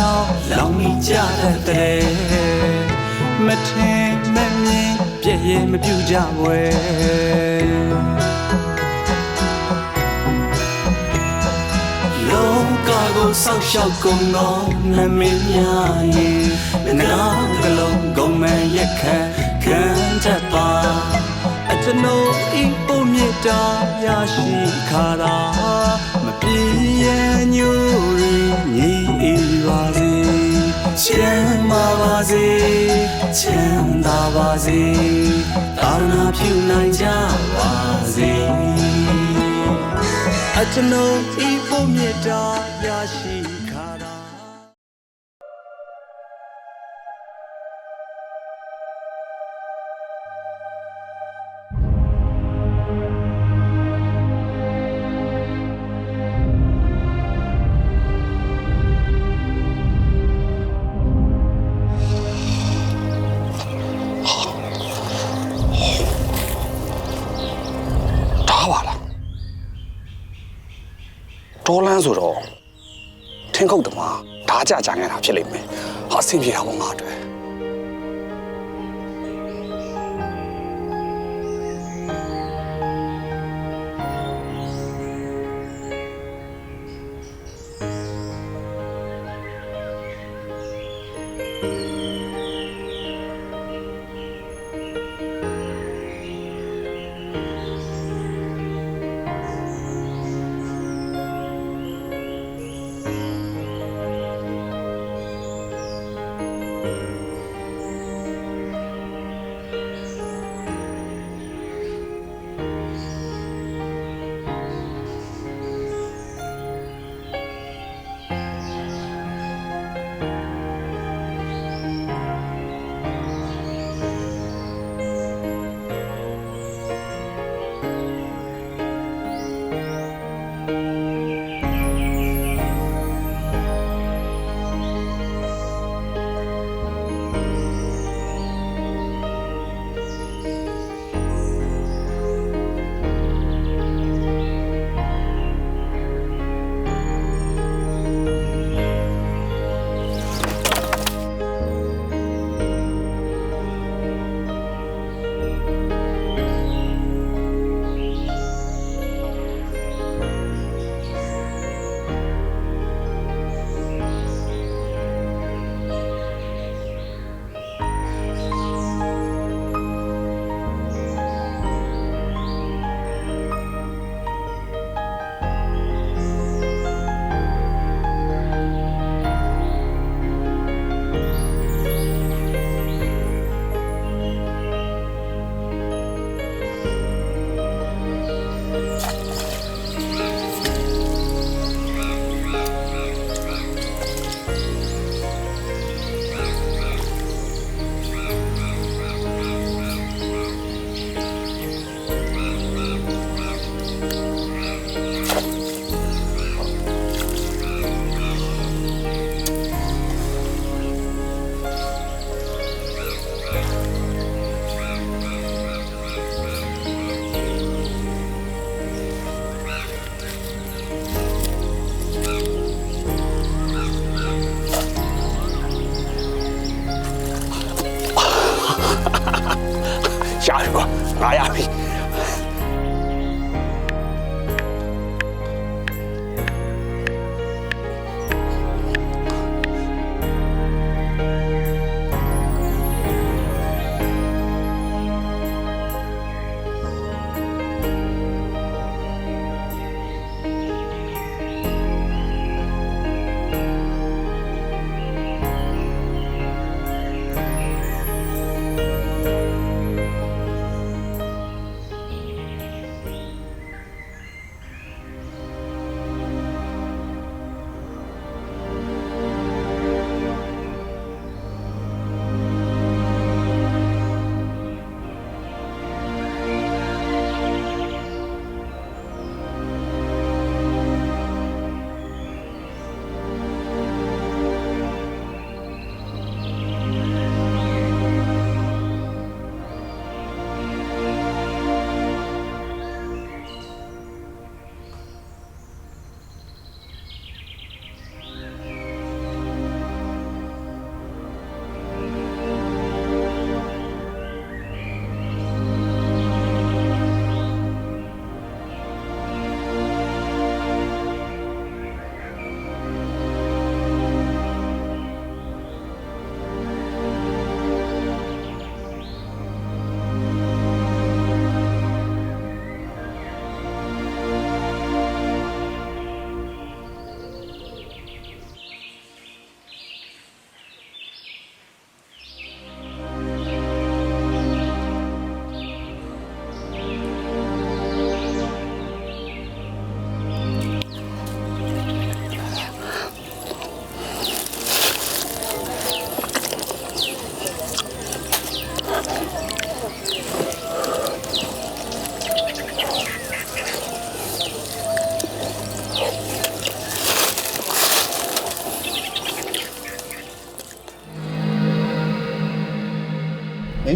ရမက်ဆောင်လောင်းမိကြတဲ့မထင်မမြင်ပြည့်ရဲ့မပြူကြွယ်လောကကိုဆောက်ရှောက်ကုန်သောနမင်းများရဲ့ငါကလုံးကုန်မရက်ခတ်ခံတတ်ပါအကျွန်ုပ်ဤပုံမြတ်တာရရှိခါတာမပြေရညိုရီညီအေး ပါစေချမ်းသာပါစေချမ်းသာပါစေသာသနာပြုနိုင်ကြပါစေအကျွန်ုပ်ဤပုံမြတ်တာရရှိ ထင်းခုတ်တမဓာကြကြနေတာဖြစ်လိမ့်မယ်ဟာအဆင်ပြေတာပေါ့ငါအတွက်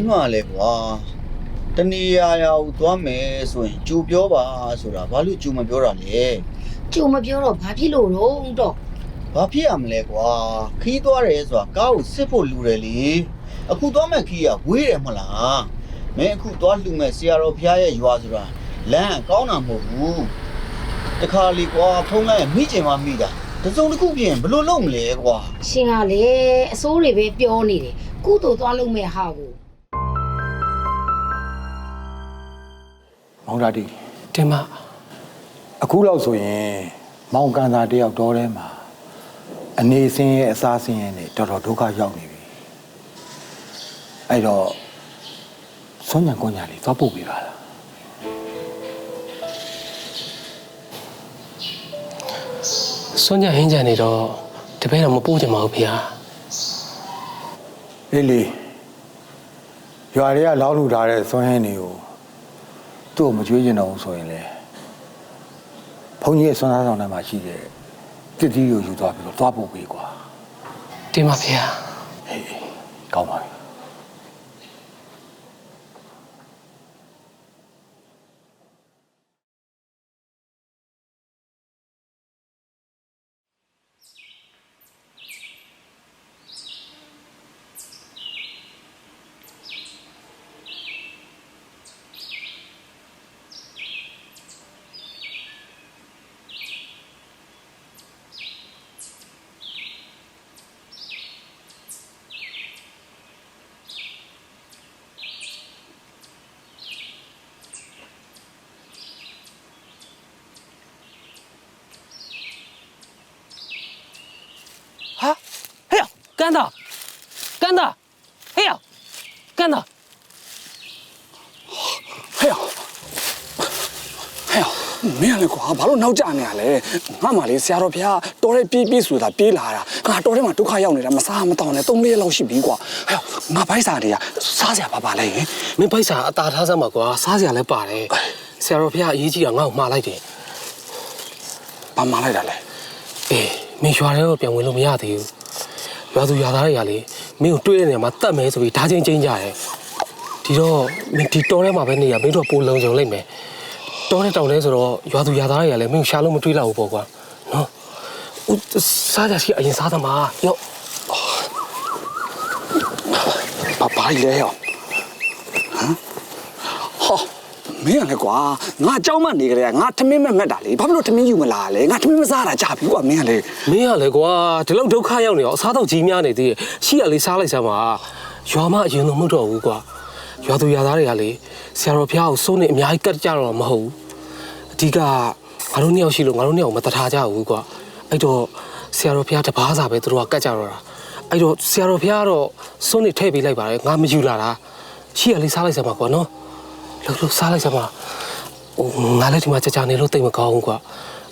မှလဲကွာတဏီယာယာကိုသွားမယ်ဆိုရင်ကြူပြောပါဆိုတာဘာလို့ကြူမပြောတာလဲကြုံမပြောတော့ဘာဖြစ်လို့တော့တော့ဘာဖြစ်ရမလဲကွာခီးသွားတယ်ဆိုတာကားကိုစစ်ဖို့လူတယ်လေအခုသွားမဲ့ခီးကဝေးတယ်မဟုတ်လားမင်းအခုသွားလှူမဲ့ဆရာတော်ဖျားရဲ့ရွာဆိုတာလမ်းကောင်းတာမဟုတ်ဘူးတခါလေကွာဖုံးလိုက်မိချင်မှမိတာတစုံတစ်ခုပြင်ဘယ်လိုလုပ်မလဲကွာ ရှင်ကလေအစိုးတွေပဲပြောနေတယ်ကုသိုလ်သွားလို့မဲ့ဟာကို မောင်တာတီတင်မအခုလောက်ဆိုရင်မောင်ကန်သာတယောက်တော်ထဲမှာအနေစင်းရဲ့အစားစင်းရဲ့နဲ့တော်တော်ဒုက္ခရောက်နေပြီအဲ့တော့စွန့်ညံကွန်ညာလေးသွားပို့ပေးပါလားစွန့်ညဟင်းကြံနေတော့တပည့်တော့မပို့ချင်ပါဘူးဖေဟာအေးလေရွာတွေကလောက်လူထားတဲ့စွန့်ဟင်းတွေကို သူ့ကိုမကြွေးကျင်တော့ဘူးဆိုရင်လေဘုန်းကြီးရဲ့စွန့်သားဆောင်ထဲမှာရှိတဲ့တစ်တီးကိုယူသွားပြီးတော့သွားပို့ပေးကွာတင်မဖေဟာဟေးကောင်းပါပြီ ဟာဟေ့ ကန်တာကန်တာဟေ့ကန်တာဟဲ့အောင်ဟဲ့အောင်မင်းကလည်းကွာဘာလို့နောက်ကျနေရလဲငါမှလေဆရာတော်ဘုရားတော်တဲ့ပြေးပြေးဆိုတာပြေးလာတာငါတော်ထဲမှာဒုက္ခရောက်နေတာမစားမတောင်းနဲ့သုံးလေးရက်လောက်ရှိပြီကွာဟဲ့အောင်ငါဘိုက်စာတွေကစားစရာပါပါလဲဟင်မင်းပိုက်စာအသာထားစမ်းပါကွာစားစရာလည်းပါတယ်ဆရာတော်ဖေဟာအရေးကြီးတာငါ့ကိုမှားလိုက်တယ်ဘာမှလိုက်တာလဲအေးမင်းရွာထဲတော့ပြန်ဝင်လို့မရသေးဘူး ရွာသူရွာသားတွေကလေမင်းကိုတွေ့တဲ့နေရာမှာတတ်မယ်ဆိုပြီးဓာချင်းချင်းကြတယ်ဒီတော့မင်းဒီတော်ထဲမှာပဲနေရမင်းတို့ပိုလုံခြုံလိုက်မယ်တော်တဲ့တောင်ထဲဆိုတော့ရွာသူရွာသားတွေကလည်းမင်းကိုရှာလို့မတွေးတော့ဘူးပေါ့ကွာနော်ဦးစားကြရှိအရင်စားသမားရော့ဘာဘာလဲဟဲ့အောင်ဟမ်ဟော မင်းကလည်းကွာငါအเจ้าမနေကြတဲ့ငါထမင်းမဲ့မက်တာလေဘာဖြစ်လို့ထမင်းယူမလာလဲငါထမင်းမစားတာကြာပြီကွာမင်းကလေ မင်းကလေကွာဒီလောက်ဒုက္ခရောက်နေတော့အစားတော့ကြီးများနေသေးရဲ့ရှိရလေးစားလိုက်စမ်းပါရွာမအရင်တော့မဟုတ်တော့ဘူးကွာရွာသူရွာသားတွေကလေဆရာတော်ဖျားကိုစိုးနေအများကြီးကတ်ကြတော့မဟုတ်ဘူးအဓိကငါတို့နှစ်ယောက်ရှိလို့ငါတို့နှစ်ယောက်မတထားကြဘူးကွာအဲ့တော့ဆရာတော်ဖျားတပားစာပဲသူတို့ကကတ်ကြတော့တာအဲ့တော့ဆရာတော်ဖျားကတော့စိုးနေထည့်ပေးလိုက်ပါတယ်ငါမယူလာတာရှိရလေးစားလိုက်စမ်းပါကွာနော် လို့လို့စားလိုက်စမ်းပါဟိုငါလည်းဒီမှာကြာကြာနေလို့တိတ်မကောင်းဘူးကွာ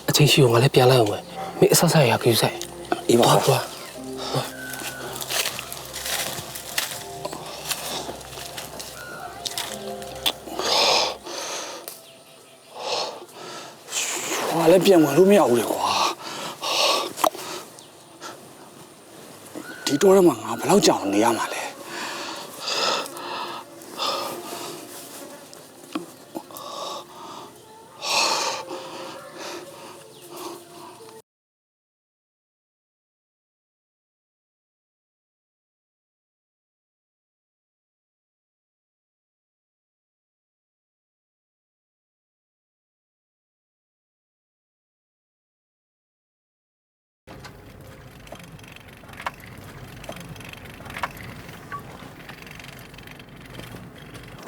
အချင်းရှိကိုငါလည်းပြန်လိုက်အောင်မယ်မင်းအဆက်ဆက်ရကြည့်ဆိုင်အေးပါကွာဟောလည်းပြန်ဝင်လို့မရဘူးလေကွာဒီတော့မှငါဘယ်လောက်ကြောင်နေရမှာလဲ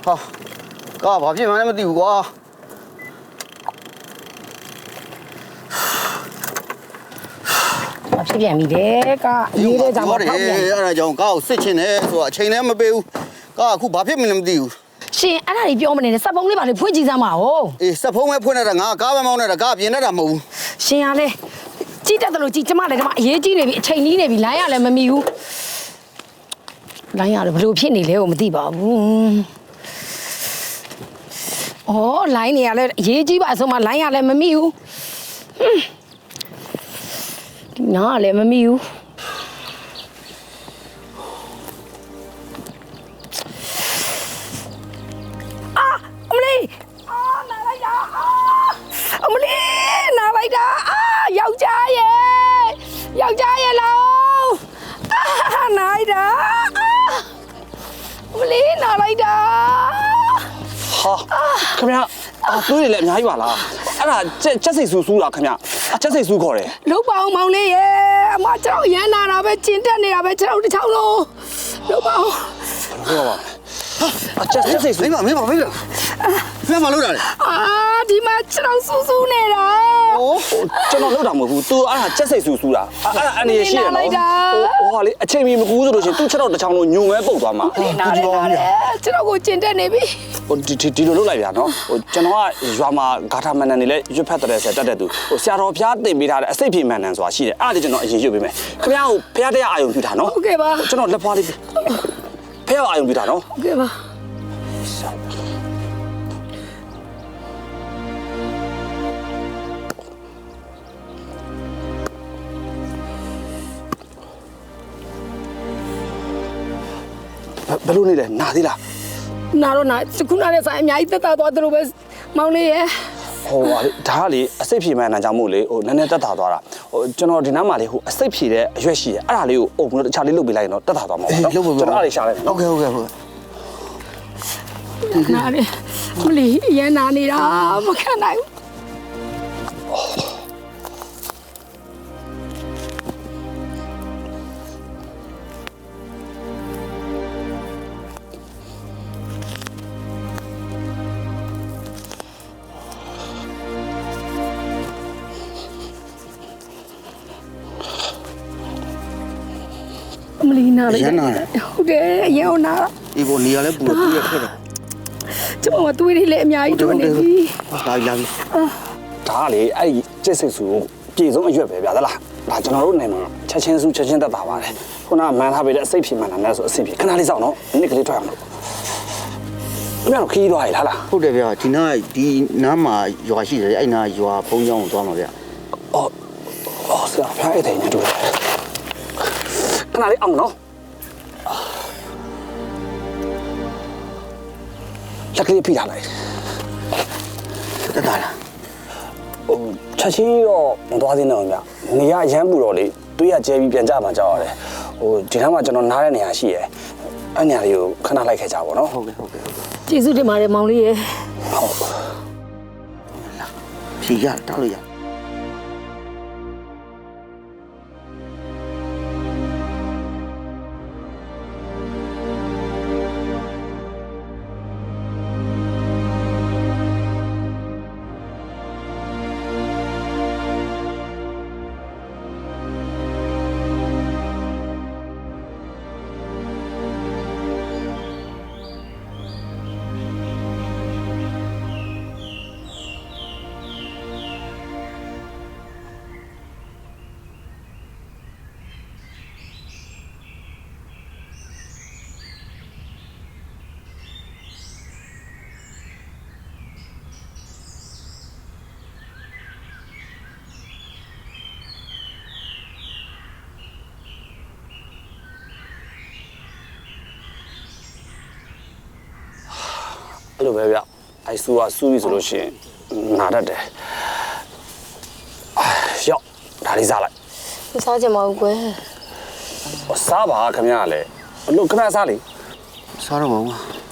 ဟာကားဘာဖြစ်မှန်းလည်းမသိဘူးကွာဘာဖြစ်ပြန်ပြီလဲကအေးတဲ့ကြောင့်ပေါ့တယ်ဖောက်ပြန်အဲ့ဒါကြောင့်ကားကိုစစ်ချင်တယ်ဆိုတာအချိန်လည်းမပေးဘူးကားအခုဘာဖြစ်မှန်းလည်းမသိဘူးရှင်အဲ့ဒါကြီးပြောမနေနဲ့စက်ပုံးလေးပါလေဖွင့်ကြည့်စမ်းပါဦးအေးစက်ဖုံးပဲဖွင့်နေတာငါကားပဲမောင်းနေတာကားပြင်နေတာမဟုတ်ဘူးရှင်ကလည်းကြည့်တတ်တယ်လို့ကြည့်ကျမလည်းဒီမှာအရေးကြီးနေပြီအချိန်ကြီးနေပြီလိုင်းရလည်းမမီဘူးလိုင်းရလည်းဘယ်လိုဖြစ်နေလဲကိုမသိပါဘူး အော်လိုင်းနေရလည်းအရေးကြီးပါအဆုံးမလိုင်းရလည်းမမီဘူးဟွန်းဒီနားကလည်းမမီဘူး များကြီးပါလားအဲ့ဒါချက်ချက်စိတ်ဆူဆူတာခင်ဗျာအချက်စိတ်ဆူခေါ်တယ်လုတ်ပါအောင်မောင်လေးရဲ့အမကျွန်တော်ရမ်းနာတာပဲကျင်တက်နေတာပဲကျွန်တော်တစ်ချောင်းလုံးလုတ်ပါအောင်ဟုတ်ပါအချက်ချက်စိတ်ဆူမင်းမမင်းမမင်းမင်းမလုပ်တာလေအာဒီမှာကျွန်တော်စူးစူးနေတာ ဟိုကျွန်တော်လောက်တာမဟုတ်ဘူးသူအဲ့ဒါချက်စိတ်ဆူဆူတာအဲ့ဒါအနေရှိရနော်ဟိုဟိုဟာလေအချိန်မီမကူးဆိုလို့ရှိရင်သူ့ချက်တော့တစ်ချောင်းလုံးညုံမဲပုတ်သွားမှာနာတယ်နာတယ်ကျွန်တော်ကိုကျင်တက်နေပြီဟိုဒီဒီဒီလိုလုပ်လိုက်ဗျာနော်ဟိုကျွန်တော်ကရွာမှာဂါထာမန်နန်နေလဲရွတ်ဖက်တဲ့ဆက်တက်တဲ့သူဟိုဆရာတော်ဖျားတင်ပေးထားတဲ့အစိတ်ဖြေမန်နန်ဆိုတာရှိတယ်အဲ့ဒါကျွန်တော်အရင်ရွတ်ပေးမယ်ခင်ဗျားကိုဖျားတရားအာယုံပြထားနော်ဟုတ်ကဲ့ပါကျွန်တော်လက်ဖွားလေးဖျားအာယုံပြထားနော်ဟုတ်ကဲ့ပါ ဘယ်လိုနေလဲနာသေးလားနာတော့နာခုနကလည်းဆိုင်အများကြီးတက်တာသွားသလိုပဲမောင်လေးရဲ့ဟိုပါလေဒါကလေအစိတ်ဖြေမှန်းတာကြောင့်မို့လေဟိုနည်းနည်းတက်တာသွားတာဟိုကျွန်တော်ဒီနားမှာလေဟိုအစိတ်ဖြေတဲ့အရွက်ရှိတယ်အဲ့ဒါလေးကိုအုံပြီးတော့တခြားလေးလုတ်ပေးလိုက်ရင်တော့တက်တာသွားမှာပေါ့နော်ကျွန်တော်အားလေးရှာလိုက်ဟုတ်ကဲ့ဟုတ်ကဲ့ဟုတ်နားလေမလီရန်နာနေတာမခံနိုင်ဘူး အမလီနာလိုက်ဟုတ်တယ်အရင်ကနာဒီပေါ်နေရလဲပူပူရထွက်တယ်ကျမမတွေးနေလေအများကြီးတွေးနေပြီလာလာပြီဒါကလေအဲ့ဒီကျက်စိတ်ဆူကိုပြည်စုံအရွက်ပဲဗျာသလားဒါကျွန်တော်တို့နေမှာချက်ချင်းစုချက်ချင်းတက်တာပါတယ်ခုနကမန်ထားပေးတဲ့အစိတ်ဖြေမန်နန်နဲ့ဆိုအစိတ်ဖြေခဏလေးစောင့်နော်နိကလေးထွက်အောင်လို့ခင်ဗျားတို့ခီးသွားရလားလားဟုတ်တယ်ဗျာဒီနားဒီနားမှာရွာရှိတယ်အဲ့နားရွာဘုံကြောင်းကိုသွားမှာဗျာအော်အော်ဆရာဖျားအဲ့တိုင်နေတူတယ်ခဏလေးအောင်နော် လက်ကလေးဖိထားလိုက်တက်တာလားဟိုချက်ချင်းတော့မသွားသေးနဲ့ဗျနေရရမ်းပူတော့လေတွေးရကျဲပြီးပြန်ကြမှာကြောက်ရတယ်ဟိုဒီထက်မှကျွန်တော်နားတဲ့နေရာရှိရယ်အဲ့နေရာလေးကိုခဏလိုက်ခဲ့ကြပါတော့နော်ဟုတ်ကဲ့ဟုတ်ကဲ့ဟုတ်ကဲ့ကျေးဇူးတင်ပါတယ်မောင်လေးရဲ့ဟုတ်ဖြေရတောက်လို့ရ အဲ့လိုပဲဗျအိုက်ဆူကစူးပြီဆိုလို့ရှိရင်နာတတ်တယ်အာရောက်ဒါလေးစားလိုက်မစားကြမအောင်ကွယ်ဟိုစားပါခင်ဗျားလည်းဘလို့ခင်ဗျားစားလေစားတော့ပါဦး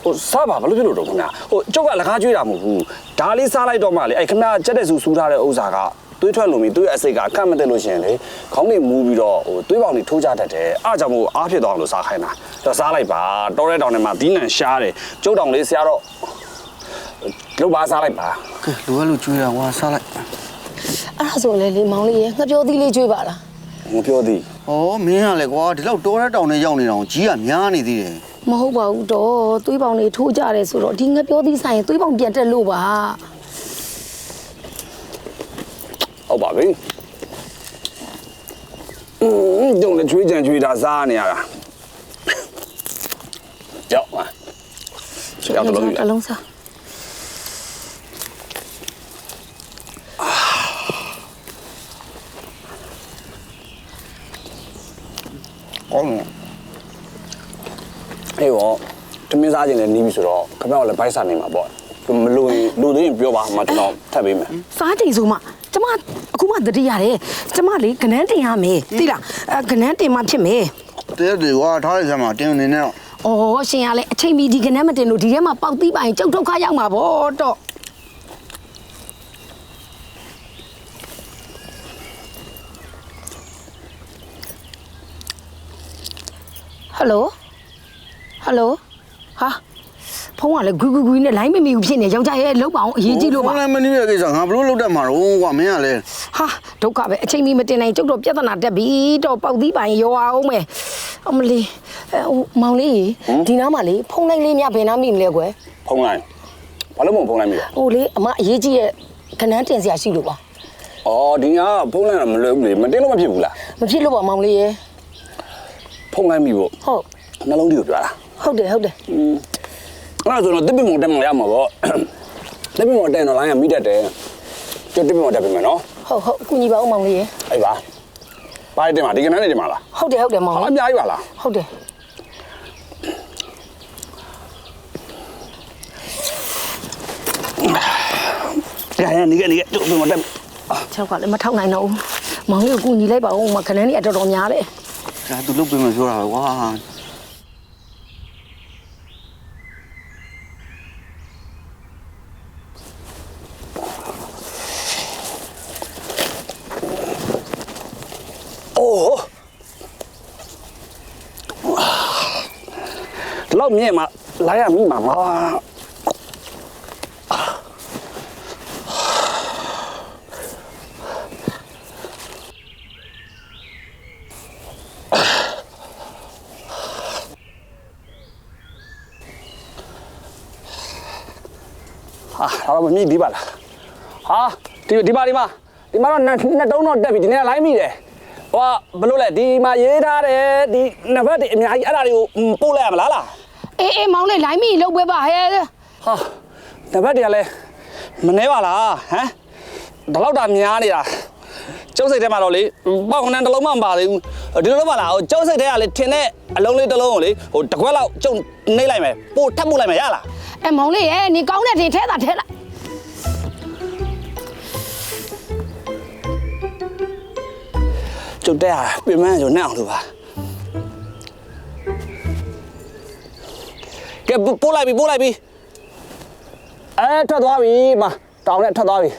ဟိုစားပါဘာလို့ဖြစ်လို့တော့ခင်ဗျာဟိုကျုပ်ကလက်ကားကျွေးတာမဟုတ်ဘူးဒါလေးစားလိုက်တော့မှလေအဲ့ခင်ဗျားကြက်တဲ့ဆူဆူထားတဲ့ဥစ္စာကသွေးထွက်လို့မီသွေးအစိတ်ကအကန့်မတက်လို့ရှိရင်လေခေါင်းတွေမူပြီးတော့ဟိုသွေးပေါင်တွေထိုးကြတတ်တယ်အားကြောင့်မို့အားဖြစ်သွားအောင်လို့စားခိုင်းတာတော့စားလိုက်ပါတောရဲတောင်ထဲမှာဒီနံရှားတယ်ကျုပ်တောင်လေးဆရာတော့ လုတ်ပါစားလိုက်ပါကဲလူကလူကျွေးတာဝါစားလိုက်အဲ့ဒါဆိုလေလေမောင်လေးရဲ့ငှပြောသီးလေးကျွေးပါလားငပြောသည်ဩမင်းကလည်းကွာဒီလောက်တောထဲတောင်ထဲရောက်နေတာကိုကြီးကများနေသေးတယ်မဟုတ်ပါဘူးတော့သွေးပေါင်တွေထိုးကြတယ်ဆိုတော့ဒီငှပြောသီးဆိုင်ရင်သွေးပေါင်ပြန်တက်လို့ပါဟုတ်ပါပြီอืมတုံးလည်းချွေးကြံချွေးတာစားနေရတာကြောက်ပါကြောက်တော့လို့တစ်လုံးစား ကောင်းတယ်အေးရောတမင်းစားခြင်းလည်းနီးပြီဆိုတော့ခမောက်လည်းဘိုက်စားနေမှာပေါ့မလို့ရင်လူသိရင်ပြောပါမှကျွန်တော်ထပ်ပေးမယ်စားကြည့်ဆိုမှကျမအခုမှတတိရတယ်ကျမလေကနန်းတင်ရမယ်သိလားအဲကနန်းတင်မှဖြစ်မယ်တဲတွေဝါထားလိုက်စမ်းမှာတင်းနေနဲ့အော်ရှင်ကလည်းအချိန်မီဒီကနေ့မတင်လို့ဒီထဲမှာပေါက်သီးပိုင်ကျုပ်ဒုက္ခရောက်မှာဗောတော့ ယ်လိုဟယ်လိုဟာဖုန်းကလည်းဂူဂူဂူနဲ့လိုင်းမမီဘူးဖြစ်နေယောက်ျားရဲ့လောက်ပါအောင်အရေးကြီးလို့ပါဖုန်းလည်းမနှီးရဲ့ကိစ္စငါဘလို့လောက်တတ်မှာတော့ကွာမင်းကလည်းဟာဒုက္ခပဲအချိန်မီမတင်နိုင်ကျုပ်တော့ပြဿနာတက်ပြီတော့ပေါက်သီးပိုင်ရောအောင်မယ်အမလီအဲဟိုမောင်လေးဒီနားမှာလေဖုန်းလိုက်လေးမြဘယ်နားမိမလဲကွယ်ဖုံးလိုက်ဘာလို့မဖုံးလိုက်မိလဲဟိုလေအမအရေးကြီးရဲ့ခဏန်းတင်စရာရှိလို့ပါအော်ဒီကဖုံးလိုက်တော့မလွယ်ဘူးလေမတင်းလို့မဖြစ်ဘူးလားမဖြစ်လို့ပါမောင်လေးရဲ့ ဖုံးလိုက်မိဖို့ဟုတ်နှလုံးကြီးကိုပြောတာဟုတ်တယ်ဟုတ်တယ်အဲ့ဒါဆိုတော့တစ်ပင်မော်တက်မှရမှာပေါ့တစ်ပင်မော်တက်တော့လိုင်းကမိတတ်တယ်ကျတစ်ပင်မော်တက်ပြီမယ်နော်ဟုတ်ဟုတ်အကူညီပါဦးမောင်လေးရဲ့အဲ့ပါပါတက်မှာဒီကနေ့နေတက်မှာလားဟုတ်တယ်ဟုတ်တယ်မောင်ဟာလေးအများကြီးပါလားဟုတ်တယ်ရရနေကနေကျတစ်ပင်မော်တက်ချောက်ကလည်းမထောက်နိုင်တော့ဘူးမောင်လေးကိုကူညီလိုက်ပါဦးမခဏန်းလေးအတော်တော်များတယ် ဒါသူလုတ်ပေးမယ်ပြောတာပဲကွာအိုးဒီလောက်မြ င်မှာလာရမိမှာမဟာတော့မမြည်ဒီပါလားဟာဒီဒီပါဒီမှာဒီမှာတော့နှစ်နှစ်တုံးတော့တက်ပြီဒီနေ့ကလိုင်းမိတယ်ဟိုကဘလို့လဲဒီမှာရေးထားတယ်ဒီနှစ်ဘက်ဒီအများကြီးအဲ့ဒါတွေကိုပို့လိုက်ရမလားလားအေးအေးမောင်လေးလိုင်းမီလောက်ပဲပါဟဲ့ဟာနှစ်ဘက်တွေကလည်းမနှဲပါလားဟမ်ဒီလောက်တာများနေတာကျုပ်စိတ်ထဲမှာတော့လေပေါက်ခဏတစ်လုံးမှမပါသေးဘူးဒီလိုတော့ပါလားဟိုကျုပ်စိတ်ထဲကလေထင်တဲ့အလုံးလေးတစ်လုံးကိုလေဟိုတစ်ခွက်လောက်ကျုံနှိမ့်လိုက်မယ်ပို့ထပ်ပို့လိုက်မယ်ရလား အဲမောင်လေးရဲ့နေကောင်းတဲ့တင်ထဲတာထဲလိုက်ကျုပ်တက်ရပြင်မန်းဆိုနဲ့အောင်လို့ပါကဲပို့လိုက်ပြီပို့လိုက်ပြီအဲထွက်သွားပြီမတောင်းနဲ့ထွက်သွားပြီ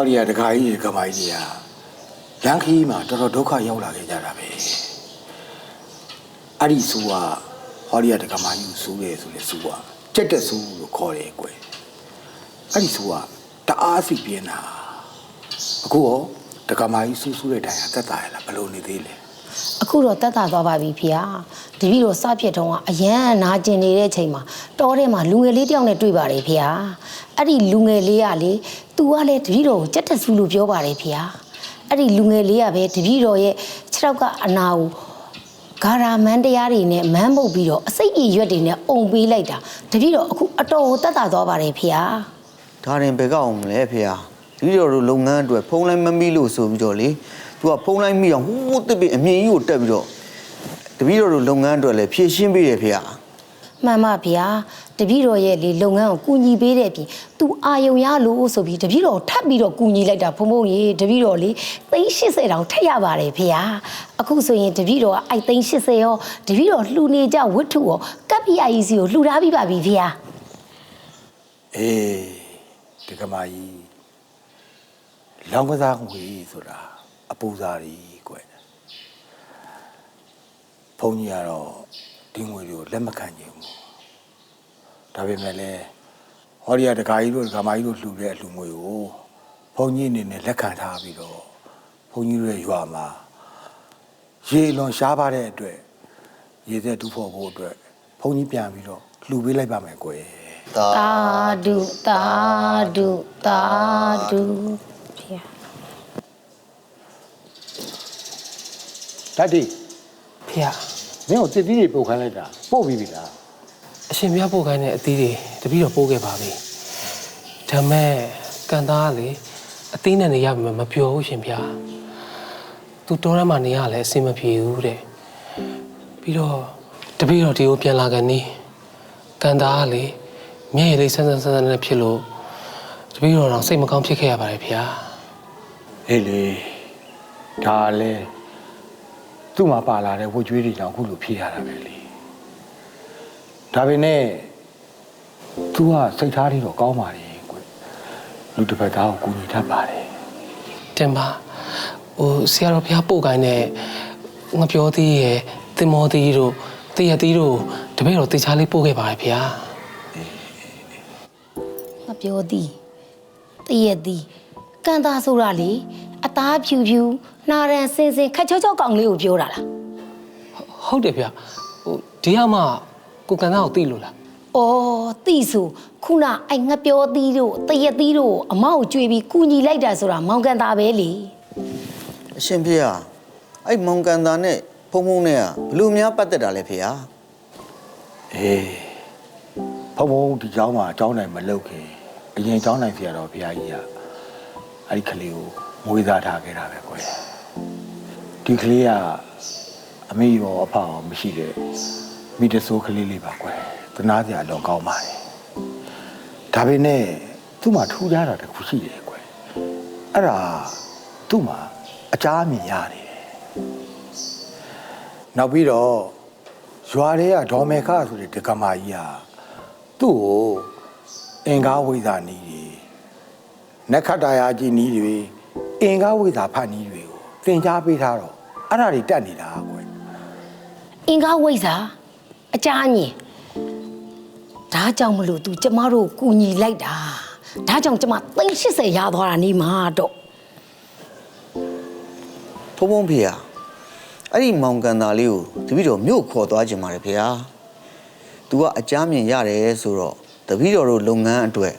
ဟောဒီကတခါကြီးကမိုင်းကြီးဟာလမ်းခီးမှာတော်တော်ဒုက္ခရောက်လာခဲ့ကြတာပဲအဲ့ဒီဆူကဟောဒီကတခါမိုင်းကိုဆူရဲဆိုလေဆူကကြက်တက်ဆူလို့ခေါ်တယ်ကွယ်အဲ့ဒီဆူကတအားစီပြင်းတာအခုရောတခါမိုင်းဆူဆူတဲ့တိုင်ဟာတက်တာရလားဘယ်လိုနေသေးလဲအခုတော့တက်တာသွားပါပြီဖေဟာ တပည့်တော်စပြစ်တုံးကအရန်နာကျင်နေတဲ့အချိန်မှာတောထဲမှာလူငယ်လေးတယောက်နဲ့တွေ့ပါတယ်ဖေဟာအဲ့ဒီလူငယ်လေးကလေသူကလည်းတပည့်တော်ကိုကြက်တက်ဆူလို့ပြောပါတယ်ဖေဟာ အဲ့ဒီလူငယ်လေးကပဲတပည့်တော်ရဲ့ခြေထောက်ကအနာကိုဂါရာမန်တရားတွေနဲ့မန်းပုတ်ပြီးတော့အစိတ်အရွက်တွေနဲ့အုံပေးလိုက်တာတပည့်တော်အခုအတော်ကိုတက်တာသွားပါတယ်ဖေဟာဒါရင်ဘယ်ကောက်အောင်မလဲဖေဟာဒီလိုလိုလုပ်ငန်းအတွက်ဖုန်းလိုက်မမိလို့ဆိုပြီးတော့လေ तू ကဖုန်းလိုက်မိအောင်ဟိုးတစ်ပင်အမြင်ကြီးကိုတက်ပြီးတော့ တပည့်တော်တို့လုပ်ငန်းအတွက်လည်းဖြည့်ရှင်းပေးတယ်ဖေဟာမှန်ပါဗျာတပည့်တော်ရဲ့လေလုပ်ငန်းကိုကူညီပေးတဲ့အပြင်သူအာယုံရလို့ဆိုပြီးတပည့်တော်ထပ်ပြီးတော့ကူညီလိုက်တာဖုံဖုံရေတပည့်တော်လေသိန်း80တောင်ထက်ရပါတယ်ဖေဟာအခုဆိုရင်တပည့်တော်ကအဲ့သိန်း80ရောတပည့်တော်လှူနေကြဝတ္ထုရောကပ်ပြရကြီးစီကိုလှူထားပြီးပါပြီဖေဟာအေးဒီကမာကြီးလောင်းကစားငွေဆိုတာအပူစားကြီးကွယ် ဘုန်းကြီးကတော့ဒီငွေတွေကိုလက်မခံနိုင်ဘူးဒါပေမဲ့လည်းဟောဒီကဒကာကြီးတို့ဒကာမကြီးတို့လှူတဲ့အလှူငွေကိုဘုန်းကြီးအနေနဲ့လက်ခံထားပြီးတော့ဘုန်းကြီးတို့ရဲ့ရွာမှာရေလွန်ရှားပါတဲ့အတွက်ရေသက်တူဖို့ဖို့အတွက်ဘုန်းကြီးပြန်ပြီးတော့လှူပေးလိုက်ပါမယ်ကွယ်ဒါတာဒုတာဒုတာဒုဖေဟာဓာတ်တိ ဖေရမင်းကိုတစ်တိတွေပုတ်ခိုင်းလိုက်တာပို့ပြီးပြီလားအရှင်ပြပို့ခိုင်းတဲ့အသီးတွေတပည့်တော်ပို့ခဲ့ပါပြီဒါမဲ့ကန်သားကလေအသီးနဲ့နေရမှာမပြောဘူးရှင်ဗျာသူတော်ရမှနေရလဲအဆင်မပြေဘူးတဲ့ပြီးတော့တပည့်တော်ဒီကိုပြန်လာကန်နီးကန်သားကလေမျက်ရည်လေးဆန်းဆန်းဆန်းဆန်းနဲ့ဖြစ်လို့တပည့်တော်တော့စိတ်မကောင်းဖြစ်ခဲ့ရပါတယ်ဗျာအေးလေဒါလဲ သူ့မှာပါလာတဲ့ဝတ်ကြွေးတွေကြောင့်အခုလိုဖြစ်ရတာပဲလေဒါပေမဲ့ तू ကစိတ်ထားတွေတော့ကောင်းပါလေကွလူတစ်ပတ်သားကိုကူညီတတ်ပါတယ်တင်ပါဟိုဆရာတော်ဘုရားပို့ခိုင်းတဲ့ငပြောသေးရဲ့တင်မောသေးတို့တရသေးတို့တပည့်တော်တေချာလေးပို့ခဲ့ပါတယ်ဗျာငါပြောသည်တည့်ရသည်ကန်သားဆိုတာလေအသားဖြူဖြူ နှာရန်စင်စင်ခက်ချောချောကောင်လေးကိုပြောတာလား ဟုတ်တယ်ဗျဟိုဒီကမှကိုကန်သားကိုသိလို့လား ။အော်တိဆိုခုနအဲ့ငါပြောသည်တို့တည့်ရသည်တို့အမောက်ကြွေပြီးကူညီလိုက်တာဆိုတာမောင်ကန်သားပဲလေ အရှင်ဖေဟာအဲ့မောင်ကန်တာနဲ့ဖုံဖုံနဲ့ကဘလို့များပတ်သက်တာလဲဖေဟာ အေးဘုံဘုံဒီเจ้าမှာအเจ้าနိုင်မလုပ်ခင်အရင်เจ้าနိုင်ဆရာတော်ဘုရားကြီးကအဲ့ဒီကလေးကိုမွေးစားထားခဲ့တာပဲကွယ် ဒီကလေးကအမေရောအဖရောမရှိတဲ့မိတဆိုးကလေးလေးပါကွယ်သနာစရာအလွန်ကောင်းပါတယ်ဒါပေမဲ့သူ့မှာထူးခြားတာတစ်ခုရှိတယ်ကွယ်အဲ့ဒါသူ့မှာအကြမ်းမြင်ရနေတယ်နောက်ပြီးတော့ရွာတွေကဒေါ်မေခဆိုတဲ့ဒကမာကြီးဟာသူ့ကိုအင်္ဂါဝိဇ္ဇာနီးတွေနက္ခတ္တရာကြီးနီးတွေအင်္ဂါဝိဇ္ဇာဖတ်နီးတွေကိုသင်ကြားပေးထားတော့ အဲ့ဒါတွေတက်နေတာကွယ်။အင်္ဂါဝိဇ္ဇာအကြညင်ဒါကြောင့်မလို့ तू ကျမတို့ကူညီလိုက်တာ။ဒါကြောင့်ကျမ380ရသွားတာနေမှာတော့ဖုံဖုံဖေဟာအဲ့ဒီမောင်ကန်တာလေးကိုတပည့်တော်မြို့ခေါ်သွားခြင်းပါတယ်ဖေဟာ तू ကအကြမ်းမြင်ရတယ်ဆိုတော့တပည့်တော်တို့လုပ်ငန်းအတွက်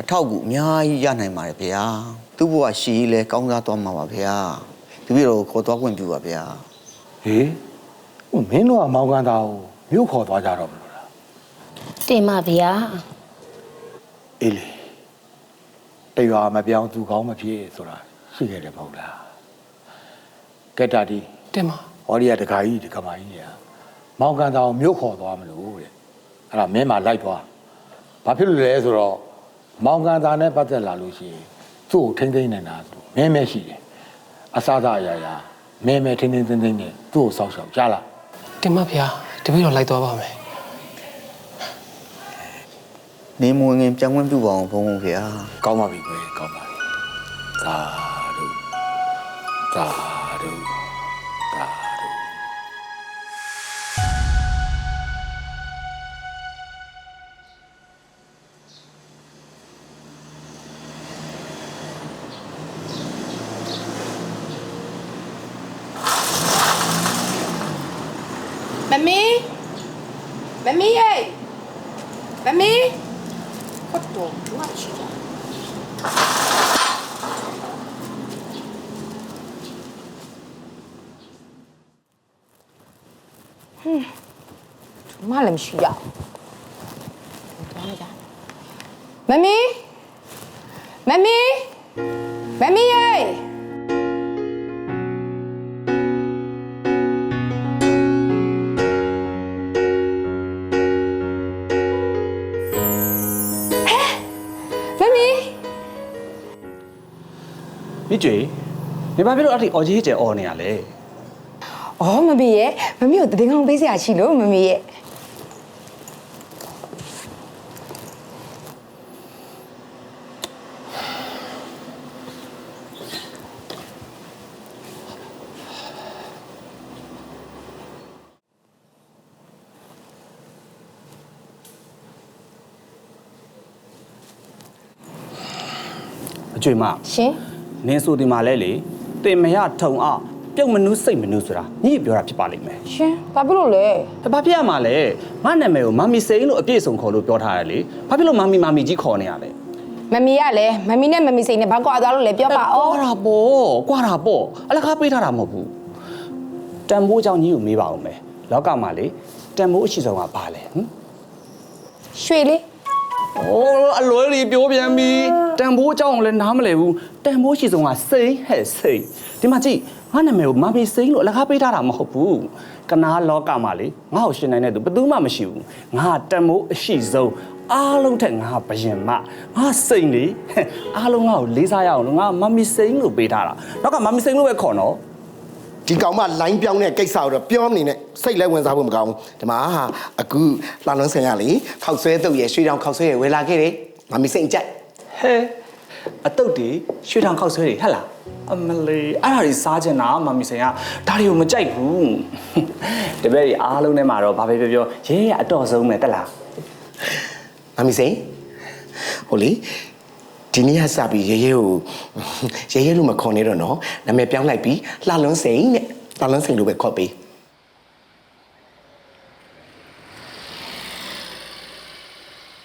အထောက်အကူအများကြီးရနိုင်ပါတယ်ဖေဟာသူ့ဘဝရှိရေးလဲကောင်းစားသွားမှာပါဖေဟာတ ပည့်တော်ကိုခေါ်သွားခွင့်ပြုပါဖေဟာဟေးဟိုမင်းတို့ကမောင်ကန်သားကိုမြို့ခေါ်သွားကြတော့မလို့လားတင်ပါဗျာအေးလေတရွာမပြောင်းသူကောင်းမဖြစ်ဆိုတာရှိခဲ့တယ်မဟုတ်လားကက်တာဒီတင်ပါဟောဒီကဒကာကြီးဒကမာကြီးတွေကမောင်ကန်သားကိုမြို့ခေါ်သွားမလို့တဲ့အဲ့ဒါမင်းမလိုက်သွားဘာဖြစ်လို့လဲဆိုတော့မောင်ကန်သားနဲ့ပတ်သက်လာလို့ရှိရင်သူ့ကိုထိမ့်သိမ့်နေတာသူမင်းမဲရှိတယ် အစားအစာအရာရာမင်းမဲထိမ့်သိမ့်သိမ့်သိမ့်နဲ့သူ့ကိုစောက်ရှောက်ကြားလားတင်ပါဗျာတပည့်တော်လိုက်သွားပါမယ်နေမဝင်ခင်ပြန်ခွင့်ပြုပါအောင်ဖုံဖုံဖေဟာကောင်းပါပြီကွယ်ကောင်းပါပြီသာဓုသာဓု မလည်းမရှိရဘူးသွားမကြမမီမမီမမီယေမမီမြစ်ကျွေနေဘာဖြစ်လို့အဲ့ဒီအော်ကြီးကျဲအော်နေရလဲ။အော်မမီရဲ့မမီကိုတည်ငောင်းပေးစရာရှိလို့မမီရဲ့ ကျွေမရှင်နင်းဆိုဒီမှာလဲလေတင်မရထုံအောင်ပြုတ်မနုစိတ်မနုဆိုတာညိပြောတာဖြစ်ပါလိမ့်မယ်ရှင်ဘာဖြစ်လို့လဲ။ဘာဖြစ်ရမှာလဲငါနာမည်ကိုမမီစိန်လို့အပြည့်စုံခေါ်လို့ပြောထားရလေ။ဘာဖြစ်လို့မမီမမီကြီးခေါ်နေရလဲမမီကလည်းမမီနဲ့မမီစိန်နဲ့ဘာကွာသွားလို့လဲပြောပါ။အော်ကွာတာပေါ့ကွာတာပေါ့အလကားပေးထားတာမဟုတ်ဘူးတန်ဖိုးကြောင့်ညီကိုမေးပါဦးမယ်လောကမှာလေတန်ဖိုးအရှိဆုံးကဘာလဲဟမ်ရွှေလေး။အိုးအလွယ်ကြီးပြောပြန်ပြီ။ တန်ဖိုးအကြောင်းကိုလည်းနားမလည်ဘူး။တန်ဖိုးရှိဆုံးကစိန်ဟဲ့စိန်။ဒီမှာကြည့်ငါနာမည်ကိုမမီစိန်လို့အလကားပေးထားတာမဟုတ်ဘူး။ကနာလောကမှာလေငါ့ကိုရှင်နိုင်တဲ့သူဘယ်သူမှမရှိဘူး။ငါကတန်ဖိုးအရှိဆုံးအားလုံးထက်ငါဘယင်မငါစိန်လေဟဲ့အားလုံးငါ့ကိုလေးစားရအောင်လို့ငါမမီစိန်လို့ပေးထားတာ။နောက်ကမမီစိန်လို့ပဲခေါ်နော်ဒီကောင်မလိုင်းပြောင်းတဲ့ကိစ္စကိုတော့ပြောမနေနဲ့စိတ်လဲဝင်စားဖို့မကောင်းဘူးဒီမှာဟာအခုလာလုံးဆင်ရလေခောက်ဆွဲတုပ်ရရွှေတောင်ခောက်ဆွဲရဝယ်လာခဲ့တယ်မမီစိတ်ကြိုက်။ ဟဲအတုတ်တွေရွှေထောင်ခောက်ဆွဲတွေဟဟလားအမလေးအဲ့ဒါတွေစားချင်တာမမီစိန်ကဒါတွေကိုမကြိုက်ဘူးတပည့်တွေအားလုံးထဲမှာတော့ဘာပဲပြောပြောရဲရအတော့ဆုံးပဲတက်လားမမီစိတ်ဟိုလေဒီနေ့ကစပြီးရဲရဲကိုရဲရဲလို့မခေါ်နေတော့နော်နာမည်ပြောင်းလိုက်ပြီးလှလုံးစိန်နဲ့လှလုံးစိန်လို့ပဲခေါ်ပေး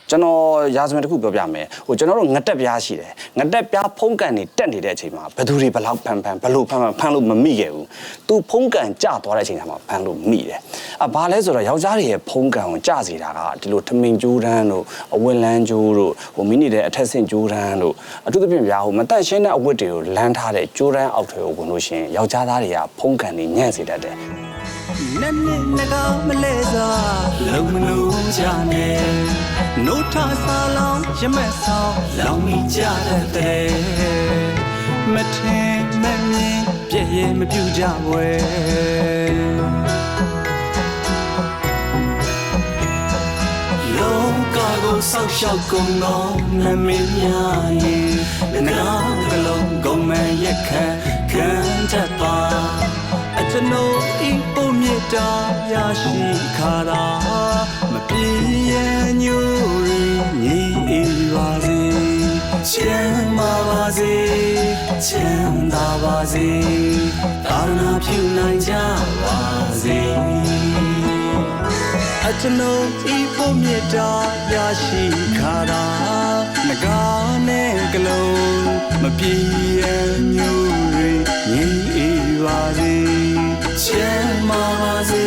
ကျွန်တော်ရာဇဝင်တစ်ခုပြောပြမယ်ဟိုကျွန်တော်တို့ငတက်ပြားရှိတယ်ငတက်ပြားဖုံးကန်နေတက်နေတဲ့အချိန်မှာဘယ်သူတွေဘယ်လောက်ဖန်ဖန်ဘယ်လိုဖန်ဖန်ဖန်လို့မမိခဲ့ဘူးသူဖုံးကန်ကျသွားတဲ့အချိန်မှာဖန်လို့မိတယ်အဘာလဲဆိုတော့ယောက်ျားတွေရဲ့ဖုံးကန်ကိုကျစေတာကဒီလိုထမင်ကျိုးတန်းတို့အဝတ်လန်းကျိုးတို့ဟိုမိနေတဲ့အထက်ဆင့်ကျိုးတန်းတို့အထူးသဖြင့်ဗျာဟိုမတက်ရှင်းတဲ့အဝတ်တွေကိုလန်းထားတဲ့ကျိုးတန်းအောက်ထဲကိုဝင်လို့ရှရင်ယောက်ျားသားတွေကဖုံးကန်နေညံ့စေတတ်တယ် နက်နက်နကောင်းမလဲစွာလုံမလုံးကြနဲ့နိုးထဆာလောင်းရမက်ဆောင်လောင်မိကြတဲ့မထင်မမြင်ပြည့်ရဲ့မပြူကြွယ်လောကကိုဆောက်ရှောက်ကုန်သောနမင်းများရဲ့ငါကလုံးကုန်မဲ့ရက်ခတ်ခံတတ်ပါအကျွန်ုပ်ဤပုံမြ တ်တာရရှိခါတာမပြေရန်ညိုရီညီအေးပါစေချမ်းသာပါစေချမ်းသာပါစေသာသနာပြုနိုင်ကြပါစေအကျွန်ုပ်ဤပုံမြတ်တာရရှိခါတာငကားနဲ့ကလုံးမပြေရန်ညိုရီညီအေးပါစေချ မ်းသာပါစေ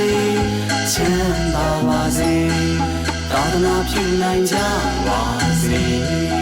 ချမ်းသာပါစေသာသနာပြုနိုင်ကြပါစေ